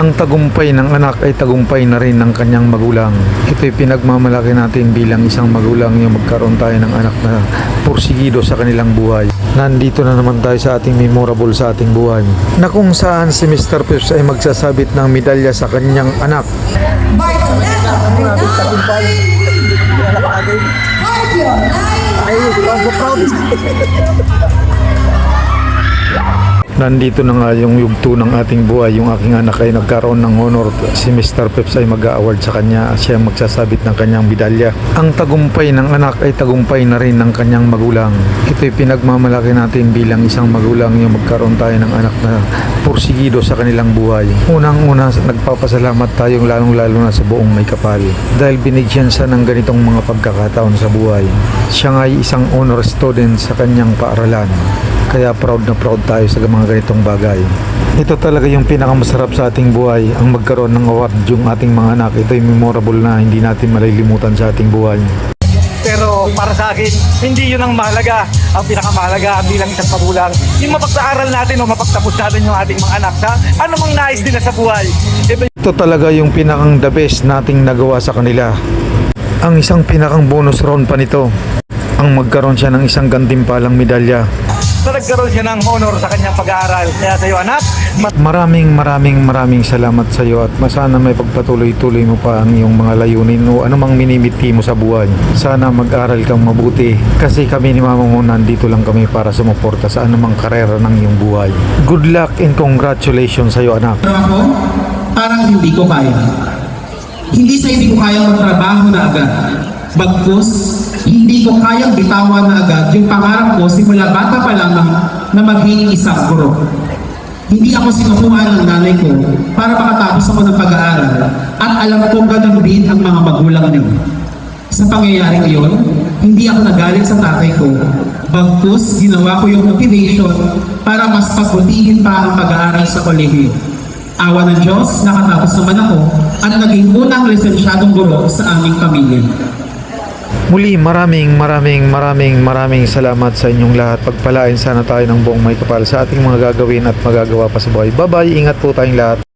Ang tagumpay ng anak ay tagumpay na rin ng kanyang magulang. Ito'y pinagmamalaki natin bilang isang magulang yung magkaroon tayo ng anak na porsigido sa kanilang buhay. Nandito na naman tayo sa ating memorable sa ating buhay. Na kung saan si Mr. Peps ay magsasabit ng medalya sa kanyang anak. Nandito na nga yung yugto ng ating buhay. Yung aking anak ay nagkaroon ng honor. Si Mr. Peps ay mag-award sa kanya. Siya ang magsasabit ng kanyang medalya. Ang tagumpay ng anak ay tagumpay na rin ng kanyang magulang. Ito'y pinagmamalaki natin bilang isang magulang yung magkaroon tayo ng anak na porsigido sa kanilang buhay. Unang-una, nagpapasalamat tayong lalong-lalo na sa buong may kapal. Dahil binigyan siya ng ganitong mga pagkakataon sa buhay. Siya nga ay isang honor student sa kanyang paaralan. Kaya proud na proud tayo sa mga ganitong bagay. Ito talaga yung pinakamasarap sa ating buhay, ang magkaroon ng award yung ating mga anak. Ito yung memorable na hindi natin malilimutan sa ating buhay. Pero para sa akin, hindi yun ang mahalaga. Ang pinakamahalaga bilang isang magulang, yung mapagpaaral natin o mapagtapos natin yung ating mga anak sa anumang nais nila sa buhay. Ito Ito talaga yung pinakang the best nating nagawa sa kanila. Ang isang pinakang bonus round pa nito, ang magkaroon siya ng isang gantimpalang medalya. Na nagkaroon siya ng honor sa kanyang pag-aaral. Kaya sa iyo anak, mat- Maraming maraming maraming salamat sa iyo at masana may pagpatuloy-tuloy mo pa ang iyong mga layunin o anumang minimiti mo sa buhay. Sana mag-aral kang mabuti kasi kami ni Mama mo nandito lang kami para sumuporta sa anumang karera ng iyong buhay. Good luck and congratulations sa iyo anak. Pero ako, parang hindi ko kaya. Hindi sa hindi ko kayang magtrabaho na agad. Bagkus, hindi ko kayang bitawan na agad yung pangarap ko simula bata pa lamang na maging isang guro. Hindi ako sinukuha ng nanay ko para makatapos ako ng pag-aaral at alam kong ganun din ang mga magulang niyo. Sa pangyayaring iyon, hindi ako nagalit sa tatay ko. Bagkus, ginawa ko yung motivation para mas pagbutihin pa ang pag-aaral sa kolehiyo. Awa ng Diyos, nakatapos naman ako at naging unang lisensyadong guro sa aming pamilya. Muli maraming maraming maraming maraming salamat sa inyong lahat. Pagpalain sana tayo ng buong may kapal sa ating mga gagawin at magagawa pa sa buhay. Bye bye, ingat po tayong lahat.